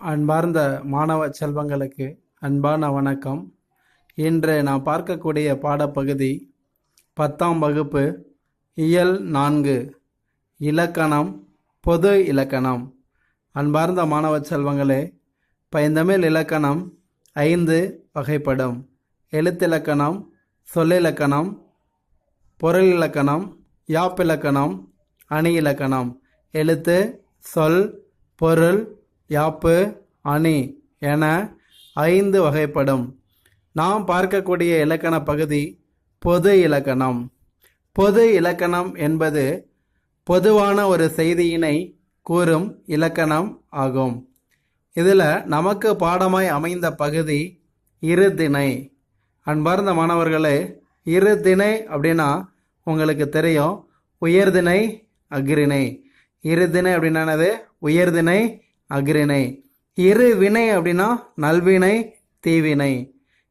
அன்பார்ந்த மாணவ செல்வங்களுக்கு அன்பான வணக்கம். இன்று நாம் பார்க்கக்கூடிய பாடப்பகுதி பத்தாம் வகுப்பு இயல் நான்கு இலக்கணம் பொது இலக்கணம். அன்பார்ந்த மாணவ செல்வங்களே பைந்தமிழ் இலக்கணம் ஐந்து வகைப்படும். எழுத்திலக்கணம் சொல்லிலக்கணம் பொருள் இலக்கணம் யாப்பிலக்கணம் அணி இலக்கணம். எழுத்து சொல் பொருள் யாப்பு அணி என ஐந்து வகைப்படும். நாம் பார்க்கக்கூடிய இலக்கண பகுதி பொது இலக்கணம். பொது இலக்கணம் என்பது பொதுவான ஒரு செய்தியினை கூறும் இலக்கணம் ஆகும். இதில் நமக்கு பாடமாய் அமைந்த பகுதி இருதிணை. அன்பார்ந்த மாணவர்களே இருதிணை அப்படின்னா உங்களுக்கு தெரியும். உயர்திணை அஃறிணை. இருதிணை அப்படின்னானது உயர்திணை அகிரிணை இரு வினை அப்படின்னா நல்வினை தீவினை.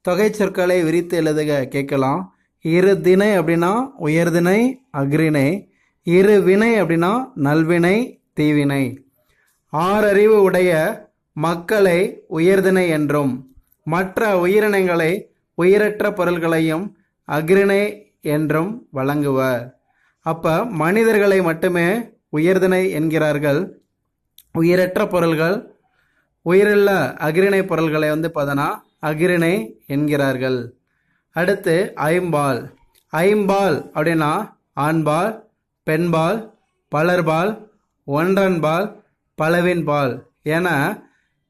தொகை சொற்களை விரித்து எழுதுக கேட்கலாம். இரு தினை அப்படின்னா உயர்திணை அக்ரிணை இரு வினை அப்படின்னா நல்வினை தீவினை. ஆறறிவு உடைய மக்களை உயர்திணை என்றும் மற்ற உயிரினங்களை உயிரற்ற பொருள்களையும் அக்ரிணை என்றும் வழங்குவர். அப்போ மனிதர்களை மட்டுமே உயர்திணை என்கிறார்கள். உயிரற்ற பொருள்கள் உயிருள்ள அகிரிணை பொருள்களை வந்து பார்த்தோன்னா அகிரிணை என்கிறார்கள். அடுத்து ஐம்பால். ஐம்பால் அப்படின்னா ஆண்பால் பெண்பால் பலர்பால் ஒன்றன்பால் பலவின்பால். என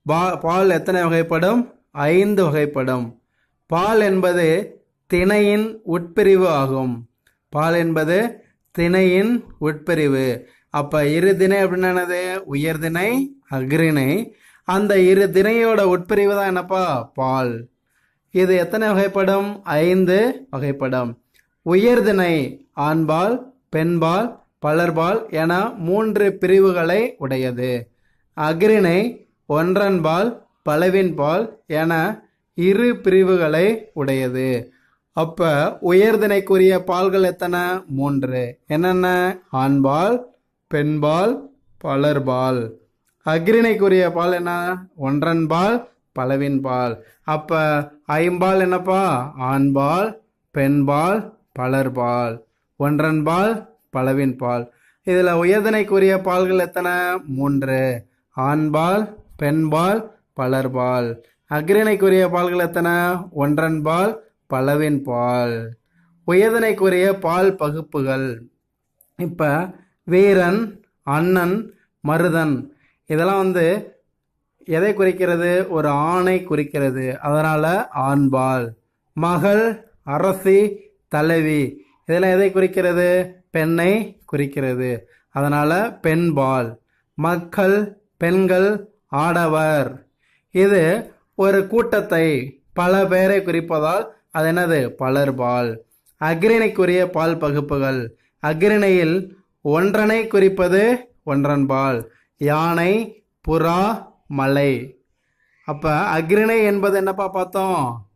பா பால் எத்தனை வகைப்படும்? ஐந்து வகைப்படும். பால் என்பது திணையின் உட்பிரிவு ஆகும். பால் என்பது திணையின் உட்பிரிவு. அப்போ இரு திணை அப்படின்னு என்னது? உயர்திணை அக்ரிணை அந்த இரு திணையோட உட்பிரிவு தான் என்னப்பா? பால். இது எத்தனை வகைப்படும்? ஐந்து வகைப்படும். உயர்திணை ஆண்பால் பெண்பால் பலர்பால் என மூன்று பிரிவுகளை உடையது. அக்ரிணை ஒன்றன்பால் பலவின்பால் என இரு பிரிவுகளை உடையது. அப்போ உயர்திணைக்குரிய பால்கள் எத்தனை? மூன்று. என்னென்ன? ஆண்பால் பெண்பால் பலர்பால். அக்ரிணைக்குரிய பால் என்ன? ஒன்றன்பால் பலவின்பால் அப்ப ஐம்பால் என்னப்பா? ஆண்பால் பெண்பால் பலர்பால். ஒன்றன்பால் பலவின்பால் இதில் உயர்தனைக்குரிய பால்கள் எத்தனை? மூன்று. ஆண்பால் பெண்பால் பலர்பால். அக்ரிணைக்குரிய பால்கள் எத்தனை? ஒன்றன்பால் பலவின் பால். உயர்தனைக்குரிய பால் பகுப்புகள். இப்போ வீரன் அண்ணன் மருதன். இதெல்லாம் வந்து எதை குறிக்கிறது? ஒரு ஆணை குறிக்கிறது. அதனால் ஆண்பால். மகள் அரசி தலைவி. இதெல்லாம் எதை குறிக்கிறது? பெண்ணை குறிக்கிறது. அதனால் பெண்பால். மக்கள் பெண்கள் ஆடவர். இது ஒரு கூட்டத்தை பல பேரை குறிப்பதால் அது என்னது? பலர்பால். அக்ரிணைக்குரிய பால் பகுப்புகள். அக்ரிணையில் ஒன்றனை குறிப்பது ஒன்றன்பால். யானை புறா மலை. அப்போ அக்ரிணை என்பது என்னப்பா பார்த்தோம்?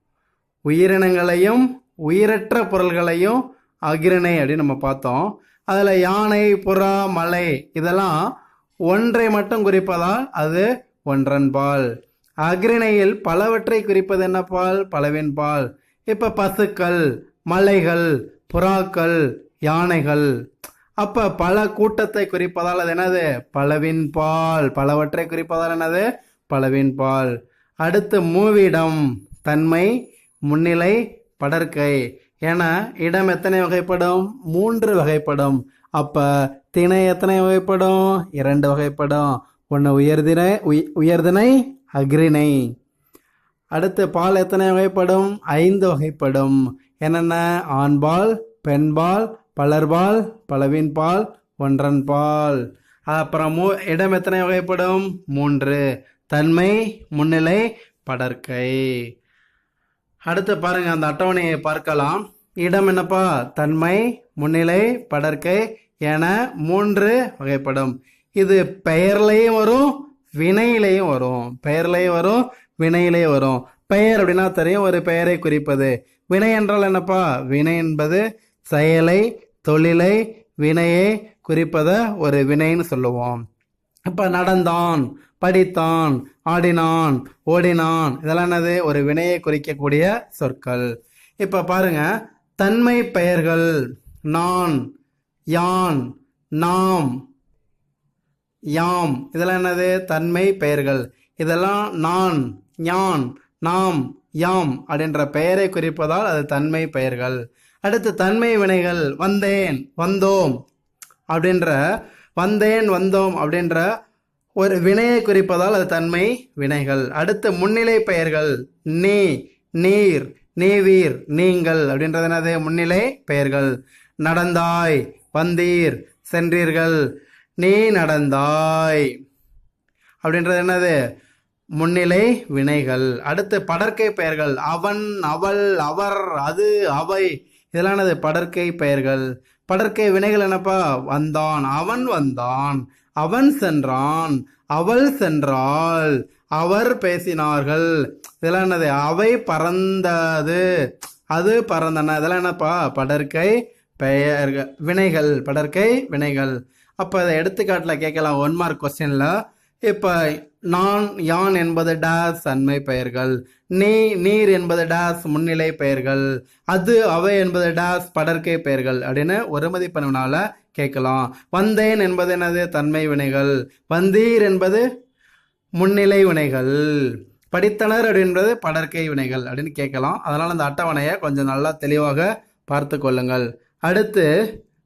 உயிரினங்களையும் உயிரற்ற பொருள்களையும் அக்ரிணை அப்படின்னு நம்ம பார்த்தோம். அதில் யானை புறா மலை இதெல்லாம் ஒன்றை மட்டும் குறிப்பதால் அது ஒன்றன்பால். அக்ரிணையில் பலவற்றை குறிப்பது என்ன பால் பலவின் பால் இப்போ பசுக்கள் மலைகள் புறாக்கள் யானைகள். அப்போ பல கூட்டத்தை குறிப்பதால் அது என்னது? பலவின் பால். பலவற்றை குறிப்பதால் என்னது? பலவின் பால். அடுத்து மூவிடம் தன்மை முன்னிலை படற்கை. என இடம் எத்தனை வகைப்படும்? மூன்று வகைப்படும். அப்போ திணை எத்தனை வகைப்படும்? இரண்டு வகைப்படும். ஒன்று உயர்தினை உயர்தினை உயர்திணை அக்ரிணை அடுத்து பால் எத்தனை வகைப்படும்? ஐந்து வகைப்படும். என்னென்ன? ஆண்பால் பெண்பால் பலர்பால் பலவின் பால் ஒன்றன் பால் அப்புறம் மூ இடம் எத்தனை வகைப்படும்? மூன்று. தன்மை முன்னிலை படற்கை. அடுத்து பாருங்க அந்த அட்டவணையை பார்க்கலாம். இடம் என்னப்பா? தன்மை முன்னிலை படற்கை என மூன்று வகைப்படும். இது பெயர்லையும் வரும் வினையிலையும் வரும். பெயர்லையும் வரும் வினையிலையும் வரும். பெயர் அப்படின்னா தெரியும் ஒரு பெயரை குறிப்பது. வினை என்றால் என்னப்பா? வினை என்பது செயலை தொழிலை வினையை குறிப்பதை ஒரு வினைன்னு சொல்லுவோம். இப்போ நடந்தான் படித்தான் ஆடினான் ஓடினான் இதெல்லாம் என்னது? ஒரு வினையை குறிக்கக்கூடிய சொற்கள். இப்போ பாருங்க தன்மை பெயர்கள் நான் யான் நாம் யாம் இதெல்லாம் என்னது? தன்மை பெயர்கள். இதெல்லாம் நான் யான் நாம் யாம் அப்படின்ற பெயரை குறிப்பதால் அது தன்மை பெயர்கள். அடுத்து தன்மை வினைகள் வந்தேன் வந்தோம் அப்படின்ற வந்தேன் வந்தோம் அப்படின்ற ஒரு வினையை குறிப்பதால் அது தன்மை வினைகள். அடுத்து முன்னிலை பெயர்கள் நீ நீர் நீவீர் நீங்கள் அப்படின்றது என்னது? முன்னிலை பெயர்கள். நடந்தாய் வந்தீர் சென்றீர்கள். நீ நடந்தாய் அப்படின்றது என்னது? முன்னிலை வினைகள். அடுத்து படற்கை பெயர்கள் அவன் அவள் அவர் அது அவை இதெல்லாம் என்னது படற்கை பெயர்கள். படற்கை வினைகள் என்னப்பா? வந்தான். அவன் வந்தான். அவன் சென்றான். அவள் சென்றாள். அவர் பேசினார்கள். இதெல்லாம் என்னது அவை பறந்தது. அது பறந்தன. இதெல்லாம் என்னப்பா? படற்கை பெயர்கள். வினைகள். படற்கை வினைகள். அப்போ அதை எடுத்துக்காட்டில் கேட்கலாம். ஒன் மார்க் கொஸ்டினில் இப்போ நான் யான் என்பது டேஸ் அண்மை பெயர்கள். நீ நீர் என்பது டேஸ் முன்னிலை பெயர்கள். அது அவை என்பது டேஸ் படற்கை பெயர்கள். அப்படின்னு ஒரு மதிப்பெண்ணுனால கேட்கலாம். வந்தேன் என்பது எனது தன்மை வினைகள். வந்தீர் என்பது முன்னிலை வினைகள். படித்தனர் அப்படின்றது படற்கை வினைகள் அப்படின்னு கேட்கலாம். அதனால் அந்த அட்டவணையை கொஞ்சம் நல்லா தெளிவாக பார்த்து கொள்ளுங்கள். அடுத்து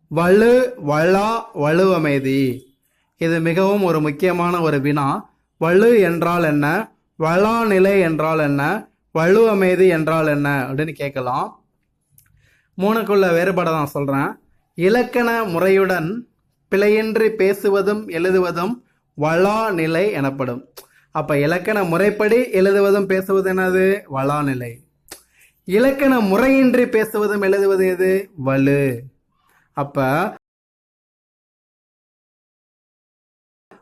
வலு வளா வலுவமைதி. இது மிகவும் ஒரு முக்கியமான ஒரு வினா. வலு என்றால் என்ன? வளாநிலை என்றால் என்ன? வலுவமைதி என்றால் என்ன? அப்படின்னு கேட்கலாம். மூணுக்குள்ள வேறுபாடை நான் சொல்கிறேன் இலக்கண முறையுடன் பிழையின்றி பேசுவதும் எழுதுவதும் வளாநிலை எனப்படும். அப்போ இலக்கண முறைப்படி எழுதுவதும் பேசுவது என்னது? வளாநிலை. இலக்கண முறையின்றி பேசுவதும் எழுதுவது எது? வலு. அப்போ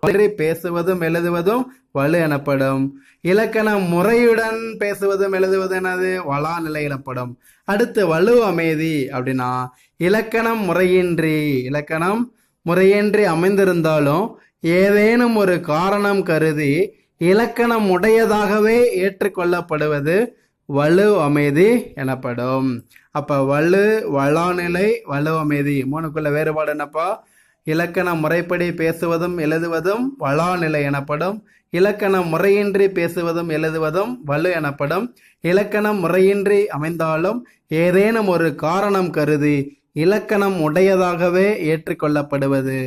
இன்றி பேசுவதும் எழுதுவதும் வலு எனப்படும். இலக்கண முறையுடன் பேசுவதும் எழுதுவது என்னது? வளா நிலை எனப்படும். அடுத்து வலு அமைதி அப்படின்னா இலக்கணம் முறையின்றி இலக்கணம் முறையின்றி அமைந்திருந்தாலும் ஏதேனும் ஒரு காரணம் கருதி இலக்கணம் உடையதாகவே ஏற்றுக்கொள்ளப்படுவது வலு அமைதி எனப்படும். அப்ப வலு வளாநிலை வலு அமைதி மூணுக்குள்ள வேறுபாடு என்னப்பா? இலக்கண முறைப்படி பேசுவதும் எழுதுவதும் வளாநிலை எனப்படும். இலக்கணம் முறையின்றி பேசுவதும் எழுதுவதும் வலு எனப்படும். இலக்கணம் முறையின்றி அமைந்தாலும் ஏதேனும் ஒரு காரணம் கருதி இலக்கணம் உடையதாகவே ஏற்றுக்கொள்ளப்படுவது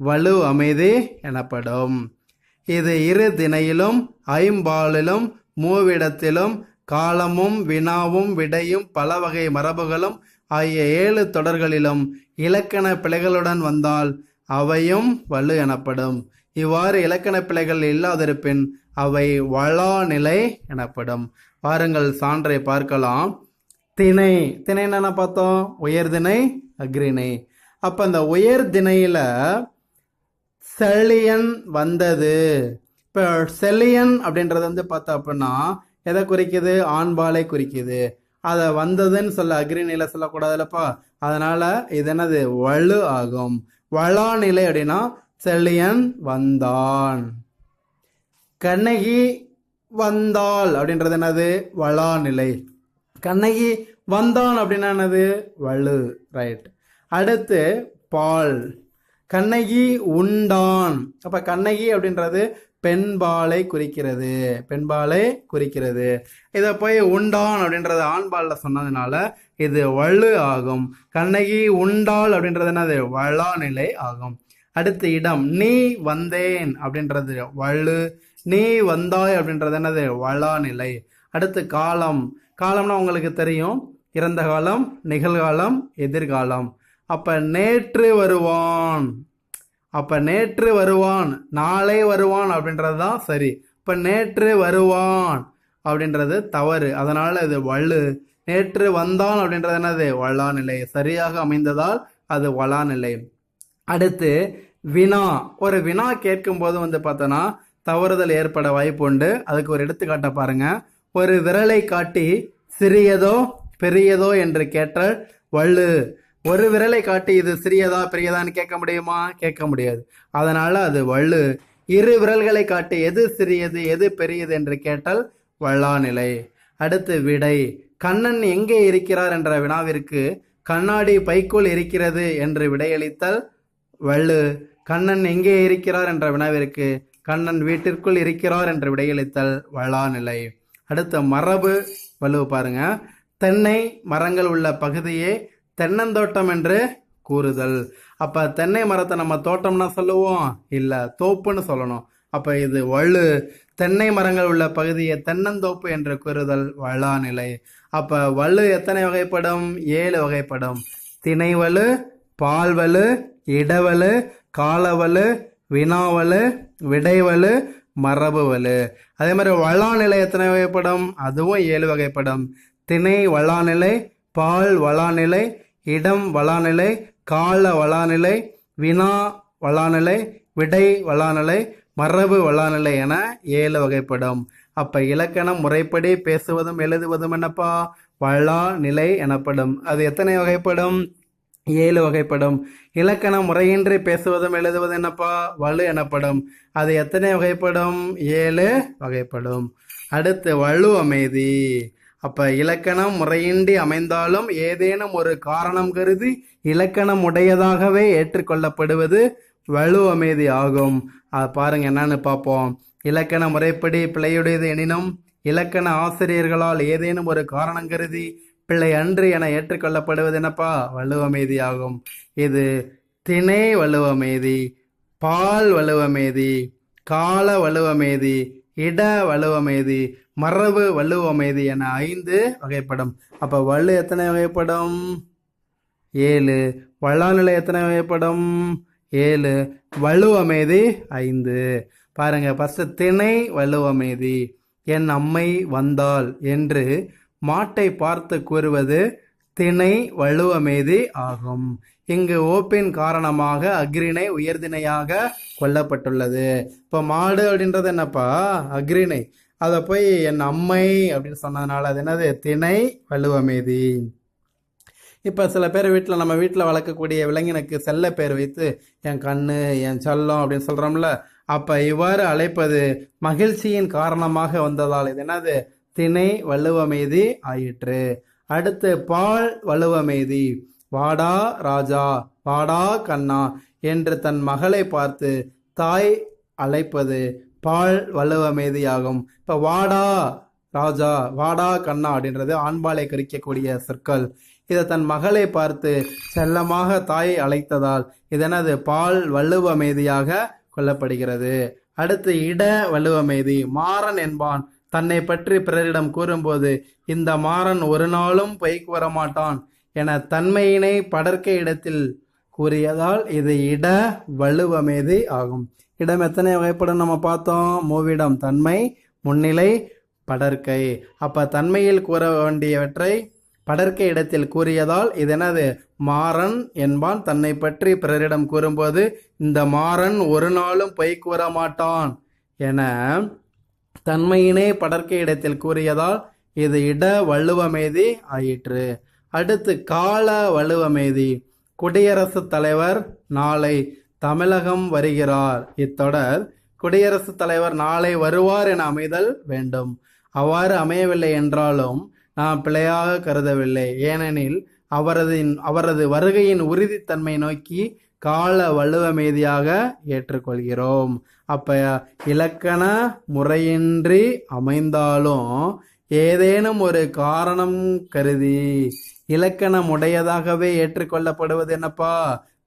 வலு அமைதி எனப்படும். இது இரு திணையிலும் ஐம்பாலிலும் மூவிடத்திலும் காலமும் வினாவும் விடையும் பல வகை மரபுகளும் ஆகிய ஏழு தொடர்களிலும் இலக்கண பிழைகளுடன் வந்தால் அவையும் வலு எனப்படும். இவ்வாறு இலக்கண பிழைகள் இல்லாதிருப்பின் அவை வளாநிலை எனப்படும். பாருங்கள் சான்றை பார்க்கலாம். திணை. திணை என்ன பார்த்தோம்? உயர்திணை அக்ரிணை அப்போ அந்த உயர் திணையில செழியன் வந்தது. இப்போ செழியன் அப்படின்றது வந்து பார்த்தோம் அப்படின்னா எதை குறிக்குது? ஆண்பாலை குறிக்குது. அதை வந்ததுன்னு சொல்ல அக்ரிநிலை சொல்லக்கூடாதுல்லப்பா அதனால இது என்னது? வலு ஆகும். வளா நிலை அப்படின்னா செழியன் வந்தான். கண்ணகி வந்தாள் அப்படின்றது என்னது? வளா நிலை. கண்ணகி வந்தான் அப்படின்னா என்னது? வலு. ரைட் அடுத்து பால். கண்ணகி உண்டான். அப்ப கண்ணகி அப்படின்றது பெண்பாலை குறிக்கிறது. பெண்பாலை குறிக்கிறது. இதை போய் உண்டான் அப்படின்றது ஆண்பாலில் சொன்னதுனால இது வலு ஆகும். கண்ணகி உண்டாள் அப்படின்றது என்னது? வளா நிலை ஆகும். அடுத்த இடம். நீ வந்தேன் அப்படின்றது வலு. நீ வந்தாய் அப்படின்றது என்னது? வளாநிலை. அடுத்து காலம். காலம்னா உங்களுக்கு தெரியும். இறந்த காலம் நிகழ்காலம் எதிர்காலம். அப்ப நேற்று வருவான். அப்போ நேற்று வருவான் நாளை வருவான் அப்படின்றது தான் சரி. இப்போ நேற்று வருவான் அப்படின்றது தவறு. அதனால் இது வலு. நேற்று வந்தான் அப்படின்றது என்னது? வளா நிலை சரியாக அமைந்ததால் அது வளா நிலை அடுத்து வினா. ஒரு வினா கேட்கும் போது வந்து பார்த்தோன்னா தவறுதல் ஏற்பட வாய்ப்பு உண்டு. அதுக்கு ஒரு எடுத்துக்காட்டை பாருங்க. ஒரு விரலை காட்டி சிறியதோ பெரியதோ என்று கேட்டால் வலு. ஒரு விரலை காட்டி இது சிறியதா பெரியதான்னு கேட்க முடியுமா? கேட்க முடியாது. அதனால அது வள்ளு. இரு விரல்களை காட்டி எது சிறியது எது பெரியது என்று கேட்டால் வள்ளாநிலை அடுத்து விடை. கண்ணன் எங்கே இருக்கிறார் என்ற வினாவிற்கு கண்ணாடி பைக்குள் இருக்கிறது என்று விடையளித்தால் வள்ளு. கண்ணன் எங்கே இருக்கிறார் என்ற வினாவிற்கு கண்ணன் வீட்டிற்குள் இருக்கிறார் என்று விடையளித்தல் வளாநிலை அடுத்த மரபு. வலுவு பாருங்க. தென்னை மரங்கள் உள்ள பகுதியே தென்னந்தோட்டம் என்று கூறுதல். அப்ப தென்னை மரத்தை நம்ம தோட்டம்னா சொல்லுவோம். இல்ல தோப்புன்னு சொல்லணும். அப்ப இது வலு தென்னை மரங்கள் உள்ள பகுதியை தென்னந்தோப்பு என்று கூறுதல் வளாநிலை. அப்ப வலு எத்தனை வகைப்படும்? ஏழு வகைப்படும். திணைவலு பால்வலு இடவலு காலவலு வினாவலு விடைவலு மரபுவலு அதே மாதிரி வளாநிலை எத்தனை வகைப்படும்? அதுவும் ஏழு வகைப்படும். திணை வளாநிலை பால் வளாநிலை இடம் வளாநிலை கால வளாநிலை வினா வளாநிலை விடை வளாநிலை மரபு வளாநிலை என ஏழு வகைப்படும். அப்ப இலக்கணம் முறைப்படி பேசுவதும் எழுதுவதும் என்னப்பா? வளா நிலை எனப்படும். அது எத்தனை வகைப்படும்? ஏழு வகைப்படும். இலக்கணம் முறையின்றி பேசுவதும் எழுதுவதும் என்னப்பா? வலு எனப்படும். அது எத்தனை வகைப்படும்? ஏழு வகைப்படும். அடுத்து வலு அமைதி அப்ப இலக்கணம் முறையின்றி அமைந்தாலும் ஏதேனும் ஒரு காரணம் கருதி இலக்கணம் உடையதாகவே ஏற்றுக்கொள்ளப்படுவது வலு அமைதி ஆகும். அதை பாருங்க என்னன்னு பார்ப்போம். இலக்கண முறைப்படி பிழையுடையது எனினும் இலக்கண ஆசிரியர்களால் ஏதேனும் ஒரு காரணம் கருதி பிள்ளை அன்று என ஏற்றுக்கொள்ளப்படுவது என்னப்பா? வலுவமைதி ஆகும். இது திணை வலுவமைதி பால் வலுவமைதி கால வலுவமைதி இட வலுவமைதி மரபு வலுவமைதி என ஐந்து வகைப்படும். அப்ப வலு எத்தனை வகைப்படும்? ஏழு. வளாநிலை எத்தனை வகைப்படும்? ஏழு. வலுவமைதி ஐந்து. பாருங்க ஃபர்ஸ்ட் திணை வலுவமைதி என் அம்மை வந்தாள் என்று மாட்டை பார்த்து கூறுவது திணை வலுவமேதி ஆகும். இங்கு ஓப்பின் காரணமாக அக்ரிணை உயர்திணையாக கொல்லப்பட்டுள்ளது. இப்போ மாடு அப்படின்றது என்னப்பா? அக்ரிணை அதை போய் என் அம்மை அப்படின்னு சொன்னதுனால அது என்னது? திணை வலுவமேதி. இப்போ சில பேர் வீட்டில் நம்ம வீட்டில் வளர்க்கக்கூடிய விலங்கினுக்கு செல்ல பேர் வைத்து என் கண்ணு என் செல்லம் அப்படின்னு சொல்கிறோம்ல அப்போ இவ்வாறு அழைப்பது மகிழ்ச்சியின் காரணமாக வந்ததால் இது என்னது? திணை வலுவமைதி ஆயிற்று. அடுத்து பால் வலுவமைதி. வாடா ராஜா வாடா கண்ணா என்று தன் மகளை பார்த்து தாய் அழைப்பது பால் வள்ளுவமேதி ஆகும் இப்போ வாடா ராஜா வாடா கண்ணா அப்படின்றது ஆண்பாலை கறிக்கக்கூடிய சொற்கள். இதை தன் மகளை பார்த்து செல்லமாக தாய் அழைத்ததால் இதனது பால் வள்ளுவமேதியாக கொல்லப்படுகிறது. அடுத்து இட வள்ளுவமேதி மாறன் என்பான். தன்னை பற்றி பிறரிடம் கூறும்போது இந்த மாறன் ஒரு நாளும் பொய்க்கு வர மாட்டான் என தன்மையினை படர்க்க இடத்தில் கூறியதால் இது இட வலுவமேதி ஆகும். இடம் எத்தனை வகைப்படும் நம்ம பார்த்தோம்? மூவிடம் தன்மை முன்னிலை படர்க்கை அப்போ தன்மையில் கூற வேண்டியவற்றை படர்க்கை இடத்தில் கூறியதால் இதனது மாறன் என்பான் தன்னை பற்றி பிறரிடம் கூறும்போது இந்த மாறன் ஒரு நாளும் பொய் கூற மாட்டான் என தன்மையினே படர்க்கை இடத்தில் கூறியதால் இது இட வள்ளுவமேதி ஆயிற்று. அடுத்து கால வள்ளுவமேதி குடியரசுத் தலைவர் நாளை தமிழகம் வருகிறார். இத்தொடர் குடியரசுத் தலைவர் நாளை வருவார் என அமைதல் வேண்டும். அவ்வாறு அமையவில்லை என்றாலும் நாம் பிழையாக கருதவில்லை. ஏனெனில் அவரது அவரது வருகையின் உறுதித்தன்மை நோக்கி கால வலுவமேதியாக ஏற்றுக்கொள்கிறோம். அப்ப இலக்கண முறையின்றி அமைந்தாலும் ஏதேனும் ஒரு காரணம் கருதி இலக்கணம் உடையதாகவே ஏற்றுக்கொள்ளப்படுவது என்னப்பா?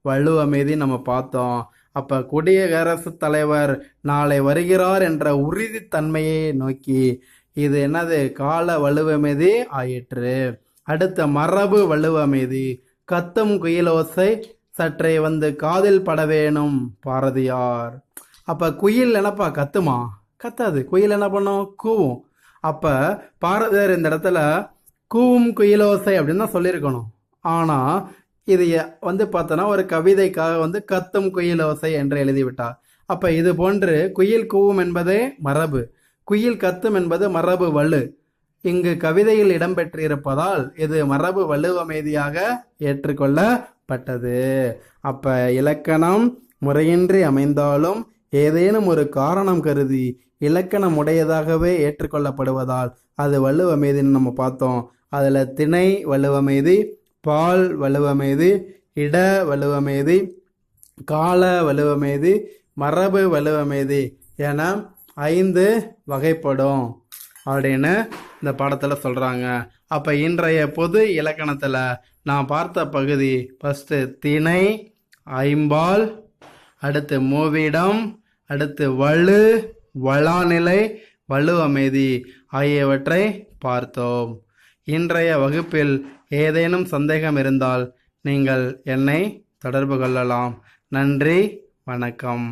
வள்ளுவமேதி நம்ம பார்த்தோம். அப்ப குடியரசுத் தலைவர் நாளை வருகிறார் என்ற உறுதித்தன்மையை நோக்கி இது என்னது? கால வலுவமைதி ஆயிற்று. அடுத்த மரபு வலுவமைதி. கத்தும் குயிலோசை சற்றே வந்து காதில் பட வேணும் பாரதியார். அப்ப குயில் என்னப்பா கத்துமா? கத்தாது. குயில் என்ன பண்ணும்? கூவும். அப்ப பாரதியார் இந்த இடத்துல கூவும் குயிலோசை அப்படின்னு தான் சொல்லியிருக்கணும். ஆனா இது வந்து பார்த்தோன்னா ஒரு கவிதைக்காக வந்து கத்தும் குயிலோசை என்று எழுதிவிட்டார். அப்ப இது போன்று குயில் கூவும் என்பதே மரபு. குயில் கத்தும் என்பது மரபு வலு. இங்கு கவிதையில் இடம்பெற்றிருப்பதால் இது மரபு வலுவமைதியாக ஏற்றுக்கொள்ளப்பட்டது. அப்ப இலக்கணம் முறையின்றி அமைந்தாலும் ஏதேனும் ஒரு காரணம் கருதி இலக்கணம் உடையதாகவே ஏற்றுக்கொள்ளப்படுவதால் அது வள்ளுவமேதின்னு நம்ம பார்த்தோம். அதில் திணை வள்ளுவமேதி பால் வலுவமேது இட வலுவமேது கால வலுவமேதி மரபு வலுவமேதி என ஐந்து வகைப்படும் அப்படின்னு இந்த பாடத்தில் சொல்கிறாங்க அப்போ இன்றைய பொது இலக்கணத்தில் நான் பார்த்த பகுதி ஃபஸ்ட்டு திணை ஐம்பால் அடுத்து மூவிடம் அடுத்து வலு வளாநிலை வலுவமேதி ஆகியவற்றை பார்த்தோம். இன்றைய வகுப்பில் ஏதேனும் சந்தேகம் இருந்தால் நீங்கள் என்னை தொடர்பு கொள்ளலாம். நன்றி வணக்கம்.